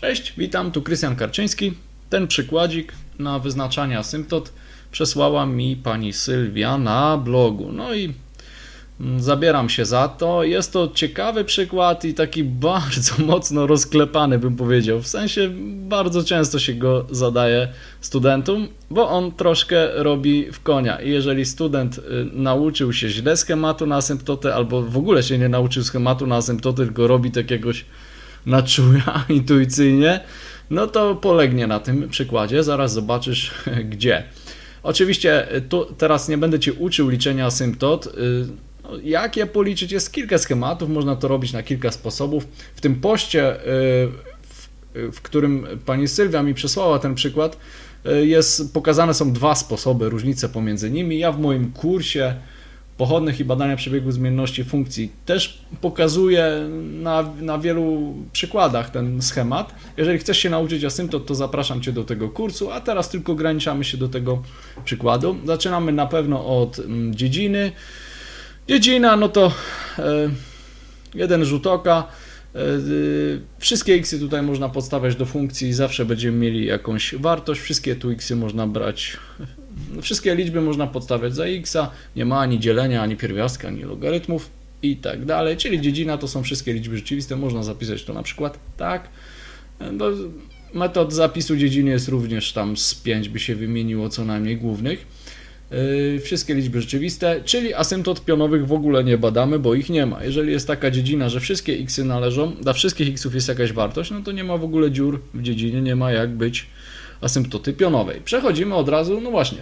Cześć, witam, tu Krystian Karczyński. Ten przykładzik na wyznaczanie asymptot przesłała mi pani Sylwia na blogu. No i mm, zabieram się za to. Jest to ciekawy przykład i taki bardzo mocno rozklepany, bym powiedział. W sensie bardzo często się go zadaje studentom, bo on troszkę robi w konia. I jeżeli student y, nauczył się źle schematu na asymptotę, albo w ogóle się nie nauczył schematu na asymptotę, tylko robi takiegoś na czuja intuicyjnie, no to polegnie na tym przykładzie, zaraz zobaczysz gdzie. Oczywiście y, tu teraz nie będę Ci uczył liczenia asymptot. y, no, Jak je policzyć? Jest kilka schematów, można to robić na kilka sposobów. W tym poście, y, w, w którym pani Sylwia mi przesłała ten przykład, y, jest pokazane są dwa sposoby, różnice pomiędzy nimi. Ja w moim kursie pochodnych i badania przebiegu zmienności funkcji też pokazuję na, na wielu przykładach ten schemat. Jeżeli chcesz się nauczyć asymptot, to zapraszam Cię do tego kursu, a teraz tylko ograniczamy się do tego przykładu. Zaczynamy na pewno od mm, dziedziny. Dziedzina, no to e, jeden rzut oka. E, y, Wszystkie x tutaj można podstawiać do funkcji, zawsze będziemy mieli jakąś wartość. Wszystkie tu x można brać Wszystkie liczby można podstawiać za x, nie ma ani dzielenia, ani pierwiastka, ani logarytmów i tak dalej. Czyli dziedzina to są wszystkie liczby rzeczywiste, można zapisać to na przykład tak. No, metod zapisu dziedziny jest również tam z 5 by się wymieniło co najmniej głównych. Yy, Wszystkie liczby rzeczywiste, czyli asymptot pionowych w ogóle nie badamy, bo ich nie ma. Jeżeli jest taka dziedzina, że wszystkie xy należą, dla wszystkich xów jest jakaś wartość, no to nie ma w ogóle dziur w dziedzinie, nie ma jak być asymptoty pionowej. Przechodzimy od razu, no właśnie.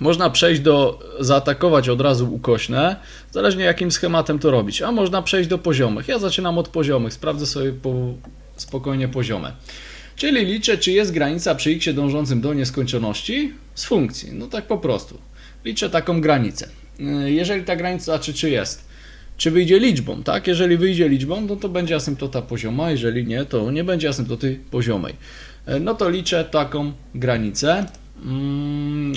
Można przejść do, zaatakować od razu ukośne, zależnie jakim schematem to robić, a można przejść do poziomych. Ja zaczynam od poziomych, sprawdzę sobie po, spokojnie poziome. Czyli liczę, czy jest granica przy x dążącym do nieskończoności z funkcji. No tak po prostu. Liczę taką granicę. Yy, Jeżeli ta granica, czy, czy jest, czy wyjdzie liczbą, tak? Jeżeli wyjdzie liczbą, no to będzie asymptota pozioma, jeżeli nie, to nie będzie asymptoty poziomej. Yy, No to liczę taką granicę. Mm,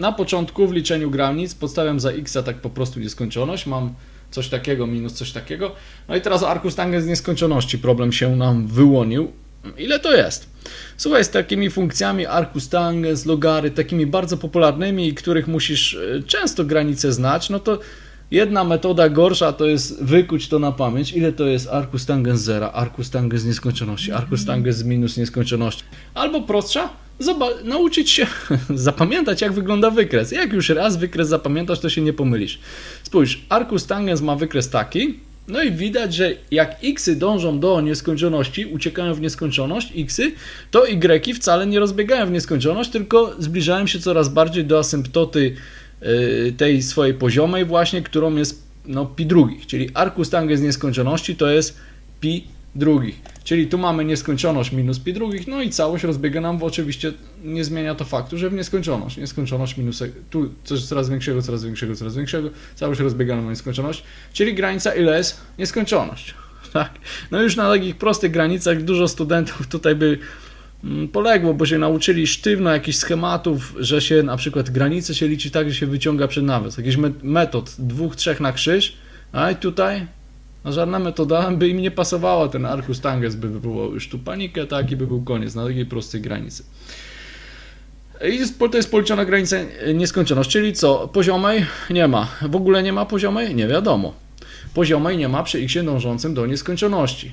Na początku w liczeniu granic podstawiam za x tak po prostu nieskończoność, mam coś takiego minus coś takiego. No i teraz arkus tangens nieskończoności, problem się nam wyłonił. Ile to jest? Słuchaj, z takimi funkcjami arcus tangens, logary, takimi bardzo popularnymi, których musisz e, często granice znać, no to jedna metoda gorsza to jest wykuć to na pamięć. Ile to jest arcus tangens zera, arcus tangens nieskończoności, arcus tangens minus nieskończoności. Albo prostsza, zoba- nauczyć się zapamiętać, jak wygląda wykres. Jak już raz wykres zapamiętasz, to się nie pomylisz. Spójrz, arcus tangens ma wykres taki, no i widać, że jak xy dążą do nieskończoności, uciekają w nieskończoność, xy, to y wcale nie rozbiegają w nieskończoność, tylko zbliżają się coraz bardziej do asymptoty tej swojej poziomej właśnie, którą jest no, pi drugich, czyli arcus tangens nieskończoności to jest pi drugich. Czyli tu mamy nieskończoność minus pi drugich, no i całość rozbiega nam, bo oczywiście nie zmienia to faktu, że w nieskończoność. Nieskończoność minus, tu coś coraz większego, coraz większego, coraz większego, całość rozbiega nam na nieskończoność, czyli granica ile jest? Nieskończoność. Tak. No już na takich prostych granicach dużo studentów tutaj by poległo, bo się nauczyli sztywno jakichś schematów, że się na przykład granice się liczy tak, że się wyciąga przed nawias. Jakiś met- metod dwóch, trzech na krzyż, a i tutaj no żadna metoda by im nie pasowała, ten arcus tangens by wywołał już tu panikę, tak i by był koniec na takiej prostej granicy. I jest- to jest policzona granica nieskończoność, czyli co? Poziomej nie ma. W ogóle nie ma poziomej? Nie wiadomo. Poziomej nie ma przy x dążącym do nieskończoności.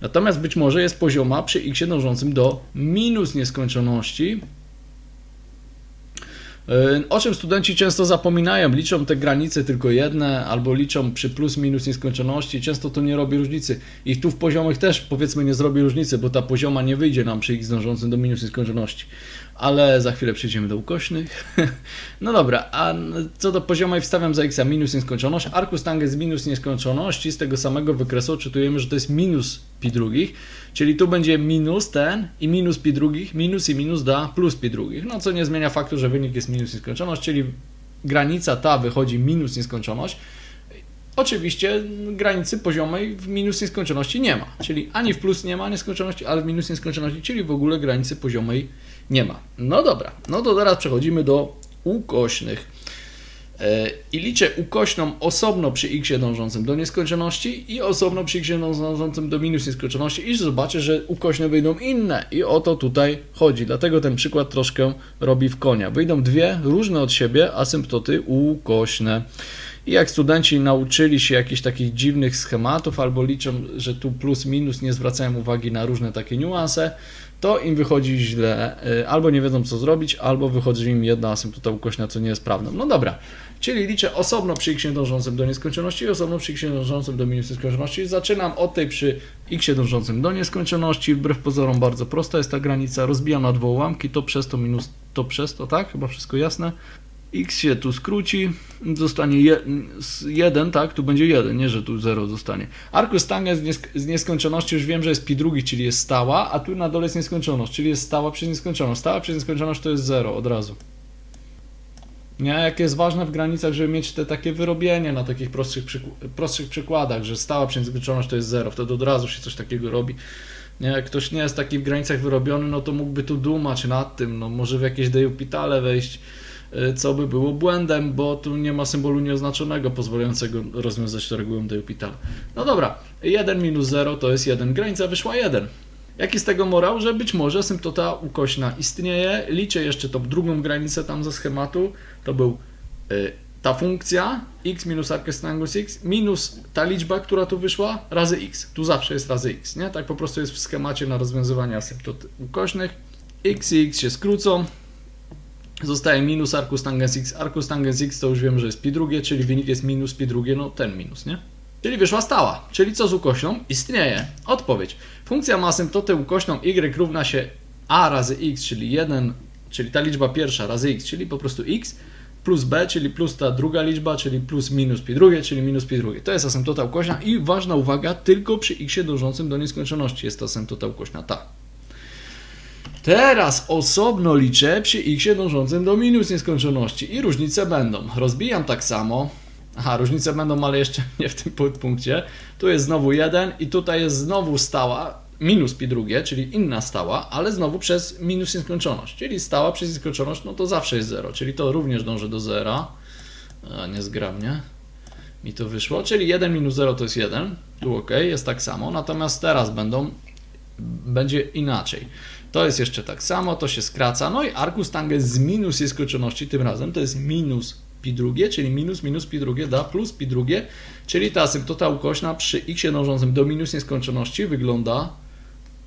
Natomiast być może jest pozioma przy x dążącym do minus nieskończoności. Yy, O czym studenci często zapominają, liczą te granice tylko jedne, albo liczą przy plus minus nieskończoności, często to nie robi różnicy. I tu w poziomych też powiedzmy nie zrobi różnicy, bo ta pozioma nie wyjdzie nam przy x dążącym do minus nieskończoności. Ale za chwilę przejdziemy do ukośnych. No dobra, a co do poziomej wstawiam za x minus nieskończoność. Arcus tangens minus nieskończoności z tego samego wykresu odczytujemy, że to jest minus pi drugich, czyli tu będzie minus ten i minus pi drugich, minus i minus da plus pi drugich. No co nie zmienia faktu, że wynik jest minus nieskończoność, czyli granica ta wychodzi minus nieskończoność. Oczywiście granicy poziomej w minus nieskończoności nie ma, czyli ani w plus nie ma nieskończoności, ale w minus nieskończoności, czyli w ogóle granicy poziomej nie ma. No dobra, no to teraz przechodzimy do ukośnych. E, I liczę ukośną osobno przy x dążącym do nieskończoności i osobno przy x dążącym do minus nieskończoności i zobaczę, że ukośne wyjdą inne. I o to tutaj chodzi. Dlatego ten przykład troszkę robi w konia. Wyjdą dwie różne od siebie asymptoty ukośne. I jak studenci nauczyli się jakichś takich dziwnych schematów albo liczą, że tu plus minus nie zwracają uwagi na różne takie niuanse, to im wychodzi źle, y, albo nie wiedzą co zrobić, albo wychodzi im jedna asymptota ukośna, co nie jest prawdą. No dobra, czyli liczę osobno przy x dążącym do nieskończoności i osobno przy x dążącym do minus nieskończoności. Zaczynam od tej przy x dążącym do nieskończoności, wbrew pozorom bardzo prosta jest ta granica, rozbijam na dwa ułamki, to przez to minus to przez to, tak? Chyba wszystko jasne x się tu skróci, zostanie 1, tak, tu będzie 1, nie, że tu 0 zostanie. Arkus tanga z, z nieskończoności już wiem, że jest pi drugi, czyli jest stała, a tu na dole jest nieskończoność, czyli jest stała przez nieskończoność. Stała przez nieskończoność to jest 0 od razu. Nie, jak jest ważne w granicach, żeby mieć te takie wyrobienie na takich prostszych, prostszych przykładach, że stała przez nieskończoność to jest 0, wtedy od razu się coś takiego robi. Nie, jak ktoś nie jest taki w granicach wyrobiony, no to mógłby tu dumać nad tym, no może w jakieś dejupitale wejść, co by było błędem, bo tu nie ma symbolu nieoznaczonego pozwalającego rozwiązać to regułą de L'Hopital. No dobra, 1 minus 0 to jest 1, granica wyszła 1. Jaki z tego morał? Że być może symptota ukośna istnieje. Liczę jeszcze tą drugą granicę tam ze schematu. To był y, ta funkcja x minus arcus tangus x minus ta liczba, która tu wyszła, razy x. Tu zawsze jest razy x, nie? Tak po prostu jest w schemacie na rozwiązywanie asymptot ukośnych. x i x się skrócą, Zostaje minus arcus tangens x. Arcus tangens x to już wiem, że jest pi drugie, czyli wynik jest minus pi drugie, no ten minus, nie? Czyli wyszła stała. Czyli co z ukośną? Istnieje. Odpowiedź. Funkcja ma asymptotę ukośną y równa się a razy x, czyli 1, czyli ta liczba pierwsza razy x, czyli po prostu x, plus b, czyli plus ta druga liczba, czyli plus minus pi drugie, czyli minus pi drugie. To jest asymptota ukośna i ważna uwaga, tylko przy x dążącym do nieskończoności jest to asymptota ukośna. Tak. Teraz osobno liczę przy x dążącym do minus nieskończoności i różnice będą. Rozbijam tak samo. Aha, różnice będą, ale jeszcze nie w tym punkcie. Tu jest znowu 1 i tutaj jest znowu stała minus pi drugie, czyli inna stała, ale znowu przez minus nieskończoność. Czyli stała przez nieskończoność, no to zawsze jest 0, czyli to również dąży do 0. Niezgrabnie mi to wyszło, czyli 1 minus 0 to jest 1. Tu ok, jest tak samo, natomiast teraz będą, będzie inaczej. To jest jeszcze tak samo, to się skraca. No i arkus tangens z minus nieskończoności tym razem to jest minus pi drugie, czyli minus minus pi drugie da plus pi drugie, czyli ta asymptota ukośna przy x dążącym do minus nieskończoności wygląda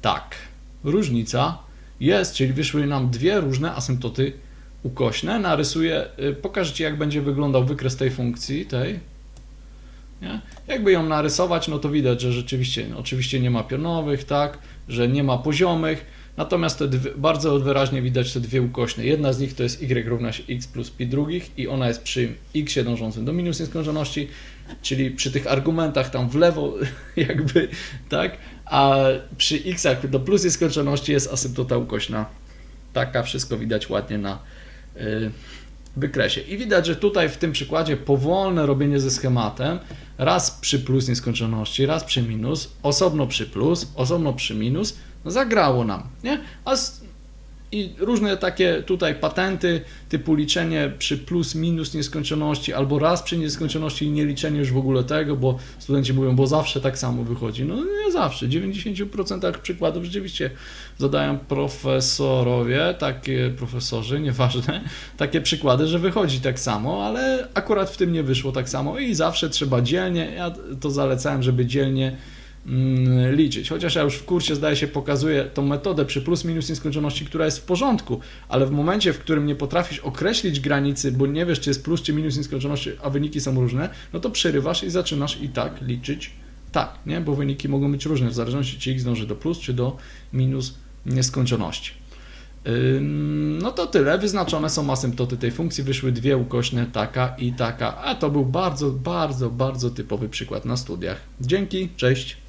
tak. Różnica jest, czyli wyszły nam dwie różne asymptoty ukośne. Narysuję, y, pokażę Ci jak będzie wyglądał wykres tej funkcji, tej. Nie? Jakby ją narysować, no to widać, że rzeczywiście, oczywiście nie ma pionowych, tak, że nie ma poziomych, Natomiast te dwie, bardzo wyraźnie widać te dwie ukośne. Jedna z nich to jest y równa się x plus pi drugich i ona jest przy x dążącym do minus nieskończoności, czyli przy tych argumentach tam w lewo jakby, tak? A przy x do plus nieskończoności jest asymptota ukośna. Taka, wszystko widać ładnie na yy, wykresie. I widać, że tutaj w tym przykładzie powolne robienie ze schematem, raz przy plus nieskończoności, raz przy minus, osobno przy plus, osobno przy minus, zagrało nam, nie? A z, i różne takie tutaj patenty, typu liczenie przy plus, minus nieskończoności, albo raz przy nieskończoności i nie liczenie już w ogóle tego, bo studenci mówią, bo zawsze tak samo wychodzi. No nie zawsze. W 90% przykładów rzeczywiście zadają profesorowie, takie profesorzy, nieważne, takie przykłady, że wychodzi tak samo, ale akurat w tym nie wyszło tak samo i zawsze trzeba dzielnie, ja to zalecałem, żeby dzielnie liczyć. Chociaż ja już w kursie, zdaje się, pokazuję tą metodę przy plus minus nieskończoności, która jest w porządku, ale w momencie, w którym nie potrafisz określić granicy, bo nie wiesz, czy jest plus czy minus nieskończoności, a wyniki są różne, no to przerywasz i zaczynasz i tak liczyć tak, nie? bo wyniki mogą być różne, w zależności czy x dąży do plus czy do minus nieskończoności. No to tyle. Wyznaczone są asymptoty tej funkcji. Wyszły dwie ukośne, taka i taka. A to był bardzo, bardzo, bardzo typowy przykład na studiach. Dzięki, cześć.